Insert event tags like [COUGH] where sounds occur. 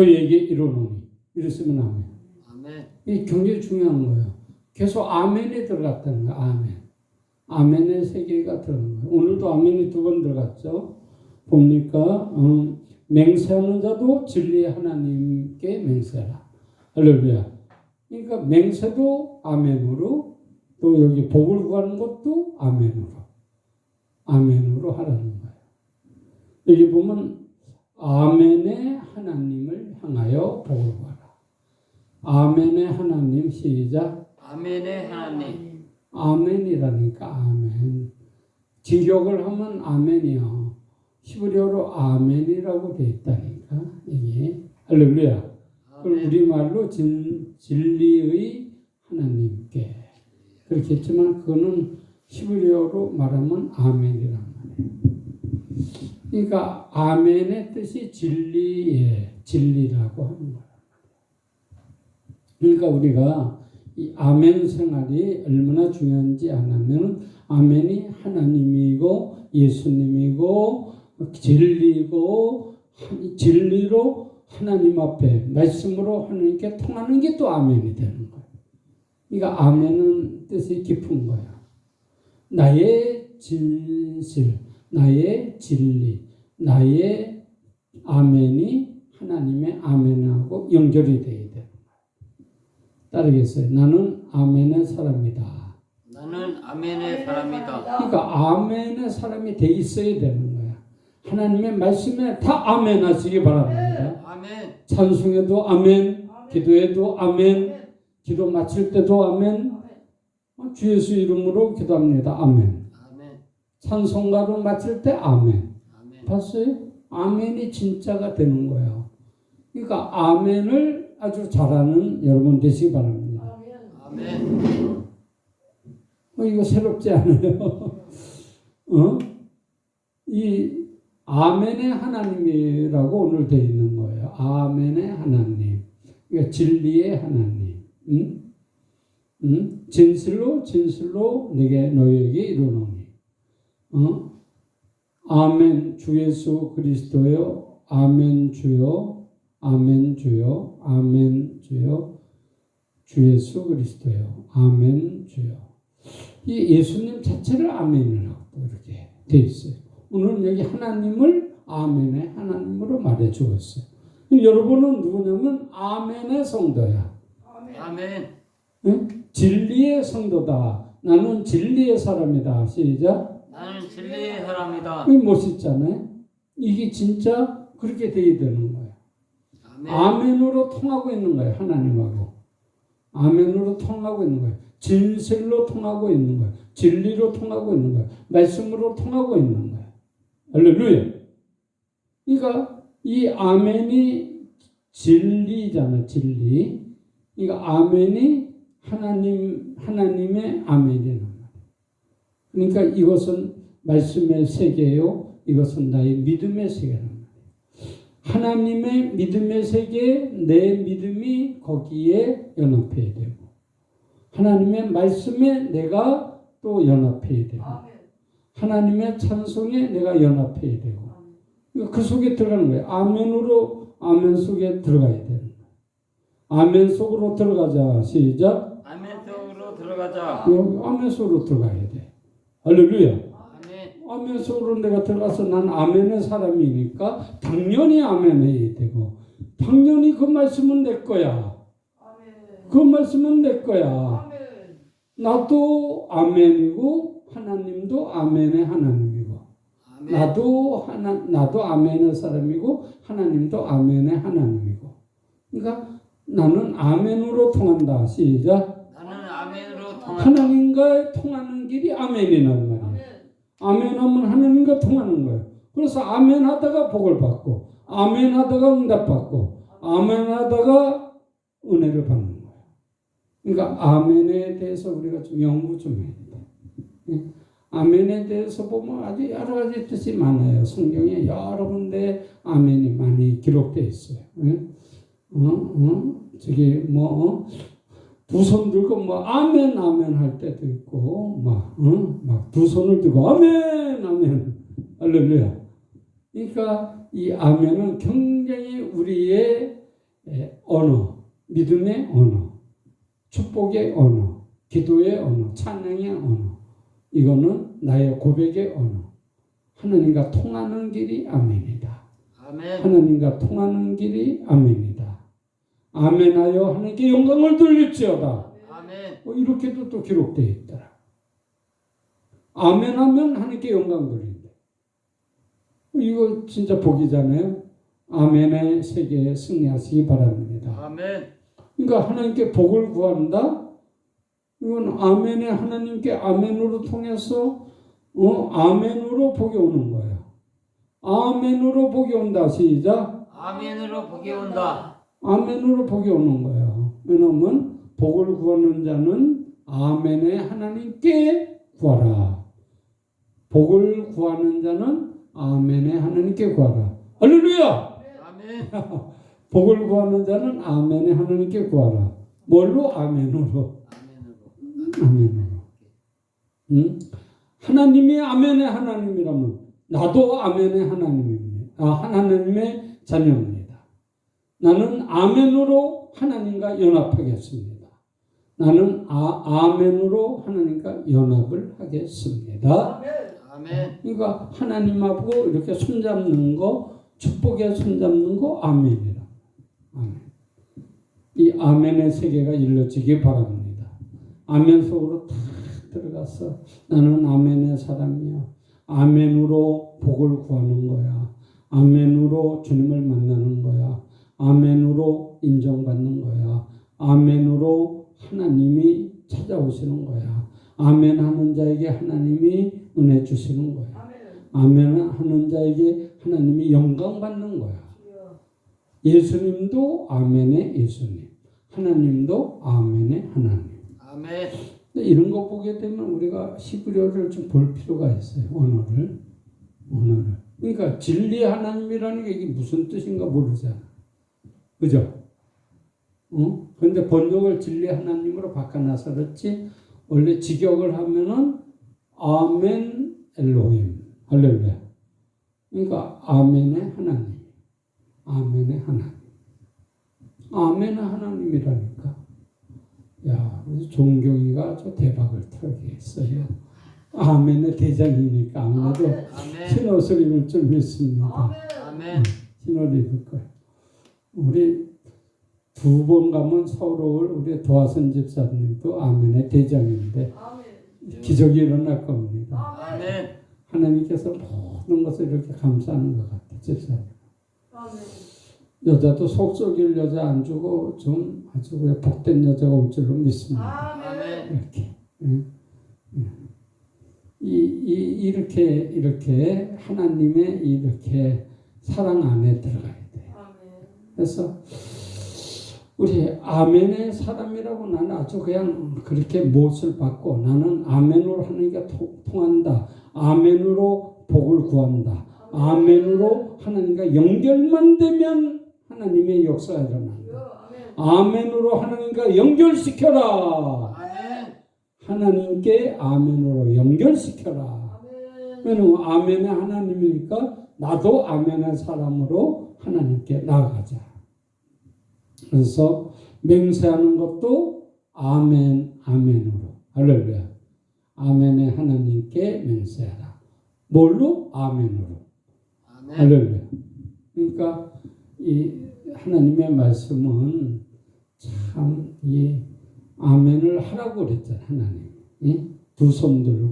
너희에게 이르노니 이랬으면 아멘. 아멘. 이 굉장히 중요한 거예요. 계속 아멘에 들어갔다는 거예요. 아멘. 아멘의 세계가 들어간 거예요. 오늘도 아멘이 두 번 들어갔죠. 봅니까? 어, 맹세하는 자도 진리의 하나님께 맹세하라. 할렐루야. 그러니까 맹세도 아멘으로 또 여기 복을 구하는 것도 아멘으로. 아멘으로 하라는 거예요. 여기 보면 아멘의 하나님을 향하여 복을 구하라. 아멘의 하나님 시작. 아멘의 하나님. 아멘이라니까 아멘. 직역을 하면 아멘이요. 히브리어로 아멘이라고 돼 있다니까 이게 할렐루야. 그럼 아멘. 우리 말로 진, 진리의 하나님께 그렇게 했지만 그거는 히브리어로 말하면 아멘이란 말이에요. 그러니까 아멘의 뜻이 진리의 진리라고 하는 거예요. 그러니까 우리가 이 아멘 생활이 얼마나 중요한지 아냐면 아멘이 하나님이고 예수님이고 진리고 진리로 하나님 앞에 말씀으로 하나님께 통하는 게 또 아멘이 되는 거예요. 그러니까 아멘은 뜻이 깊은 거야. 나의 진실, 나의 진리, 나의 아멘이 하나님의 아멘하고 연결이 돼야 돼요. 따르겠어요. 나는 아멘의 사람이다. 나는 아멘의 사람이다. 그러니까 아멘의 사람이 돼 있어야 되는 거야. 하나님의 말씀에 다 아멘 하시기 바랍니다. 아멘. 찬송에도 아멘, 기도에도 아멘, 기도 마칠 때도 아멘, 어, 주 예수 이름으로 기도합니다. 아멘. 찬송가로 마칠 때 아멘. 아멘. 봤어요? 아멘이 진짜가 되는 거예요. 그러니까 아멘을 아주 잘하는 여러분 되시기 바랍니다. 아멘. 어, 이거 새롭지 않아요? [LAUGHS] 어? 이 아멘의 하나님이라고 오늘 되어 있는 거예요. 아멘의 하나님. 그러니까 진리의 하나님. 응? 응? 진실로 진실로 내게 너희에게 이르노니. 어? 아멘 주 예수 그리스도요. 아멘 주요. 아멘 주요. 아멘 주요. 주 예수 그리스도요. 아멘 주요. 이 예수님 자체를 아멘이라고 이렇게 돼 있어요. 오늘 여기 하나님을 아멘의 하나님으로 말해 주었어요. 여러분은 누구냐면 아멘의 성도야. 아멘. 응? 진리의 성도다. 나는 진리의 사람이다. 시작. 나는 진리의 사람이다. 이 멋있잖아요. 이게 진짜 그렇게 돼야 되는 거예요. 아멘. 아멘 으로 통하고 있는 거예요. 하나님하고. 아멘으로 통하고 있는 거예요. 진실로 통하고 있는 거예요. 진리로 통하고 있는 거예요. 말씀으로 통하고 있는 거예요. 할렐루야. 그러니까 이 아멘이 진리잖아, 진리. 그러니까 아멘이 하나님 하나님의 아멘이라는 거예요. 그러니까 이것은 말씀의 세계요. 이것은 나의 믿음의 세계라는 거예요. 하나님의 믿음의 세계, 내 믿음이 거기에 연합해야 되고, 하나님의 말씀에 내가 또 연합해야 되고, 하나님의 찬송에 내가 연합해야 되고, 그 속에 들어가는 거예요. 아멘으로 아멘 속에 들어가야 되는 거예요. 아멘 속으로 들어가자. 시작. 아멘 속으로 들어가자. 여기 아멘 속으로 들어가야 돼. 할렐루야. 아멘. 아멘 속으로 내가 들어가서 난 아멘의 사람이니까 당연히 아멘 해야 되고 당연히 그 말씀은 내 거야. 그 말씀은 내 거야. 나도 아멘이고 하나님도 아멘의 하나님이고 아멘. 나도 하나 나도 아멘의 사람이고 하나님도 아멘의 하나님이고. 그러니까 나는 아멘으로 통한다. 시작. 하나님과 통하는 길이 아멘이란 말이야. 아멘하면 하나님과 통하는 거예요. 그래서 아멘하다가 복을 받고, 아멘하다가 응답받고, 아멘하다가 은혜를 받는 거예요. 그러니까 아멘에 대해서 우리가 좀 연구 좀 해야 돼. 예? 아멘에 대해서 보면 아주 여러 가지 뜻이 많아요. 성경에 여러 군데 아멘이 많이 기록되어 있어요. 예? 어, 어, 저기 뭐 두손 들고 뭐 아멘 아멘 할 때도 있고 막막두 손을 들고 아멘 아멘 할렐루야. 그러니까 이 아멘은 굉장히 우리의 에, 언어, 믿음의 언어, 축복의 언어, 기도의 언어, 찬양의 언어. 이거는 나의 고백의 언어. 하나님과 통하는 길이 아멘이다. 아멘. 하나님과 통하는 길이 아멘이다. 아멘하여 하나님께 영광을 돌릴지어다. 아멘. 뭐 이렇게도 또 기록되어 있더라. 아멘하면 하나님께 영광 돌린다. 이거 진짜 복이잖아요. 아멘의 세계에 승리하시기 바랍니다. 아멘. 그러니까 하나님께 복을 구한다. 이건 아멘의 하나님께 아멘으로 통해서 어 아멘으로 복이 오는 거예요. 아멘으로 복이 온다. 시작. 아멘으로 복이 온다. 아멘으로 복이 오는 거예요. 왜냐하면 복을 구하는 자는 아멘의 하나님께 구하라. 복을 구하는 자는 아멘의 하나님께 구하라. 할렐루야! 아멘. [LAUGHS] 복을 구하는 자는 아멘의 하나님께 구하라. 뭘로? 아멘으로. 아멘으로. 아멘으로. 응? 하나님이 아멘의 하나님이라면 나도 아멘의 하나님입니다. 아, 하나님의 자녀입니다. 나는 아멘으로 하나님과 연합하겠습니다. 나는 아, 아멘으로 하나님과 연합을 하겠습니다. 아멘. 그러니까 하나님하고 이렇게 손잡는 거, 축복에 손잡는 거 아멘이라. 아멘. 이 아멘의 세계가 일러지기 바랍니다. 아멘 속으로 탁 들어가서 나는 아멘의 사람이야. 아멘으로 복을 구하는 거야. 아멘으로 주님을 만나는 거야. 아멘으로 인정받는 거야. 아멘으로 하나님이 찾아오시는 거야. 아멘 하는 자에게 하나님이 은혜 주시는 거야. 아멘 하는 자에게 하나님이 영광 받는 거야. 예수님도 아멘의 예수님. 하나님도 아멘의 하나님. 아멘. 이런 거 보게 되면 우리가 히브리어를 좀 볼 필요가 있어요. 언어를. 언어를. 그러니까 진리 하나님이라는 게 이게 무슨 뜻인가 모르잖아. 그죠? 어? 근데 번역을 진리 하나님으로 바꿔놔서 그렇지 원래 직역을 하면은 아멘 엘로힘 할렐루야. 그러니까 아멘의 하나님. 아멘의 하나님. 아멘의 하나님이라니까. 야, 종경이가 저 대박을 털게 했어요. 아멘의 대장이니까 아무래도 아멘. 흰 옷을 입을 줄 믿습니다. 아멘. 흰 옷을 입을 거예요. 우리 두 번 가면 서울 우리 도화선 집사님도 아멘의 대장인데 기적이 일어날 겁니다. 아멘. 하나님께서 모든 것을 이렇게 감싸는 것 같아요. 집사님. 여자도 속 썩일 여자 안 주고 좀 아주 복된 여자가 올 줄로 믿습니다. 아멘. 이렇게. 응? 응. 이, 이, 이렇게, 이렇게 하나님의 이렇게 사랑 안에 들어가야 돼요. 그래서 우리 아멘의 사람이라고 나는 아주 그냥 그렇게 못을 받고 나는 아멘으로 하나님과 통- 통한다. 아멘으로 복을 구한다. 아멘으로 하나님과 연결만 되면 하나님의 역사가 일어난다. 아멘으로 하나님과 연결시켜라. 하나님께 아멘으로 연결시켜라. 왜냐면 아멘의 하나님이니까 나도 아멘의 사람으로 하나님께 나아가자. 그래서 맹세하는 것도 아멘, 아멘으로. 할렐루야. 아멘의 하나님께 맹세하라. 뭘로? 아멘으로. 아멘. 할렐루야. 그러니까 이 하나님의 말씀은 참 이 아멘을 하라고 그랬잖아 하나님. 두손 들고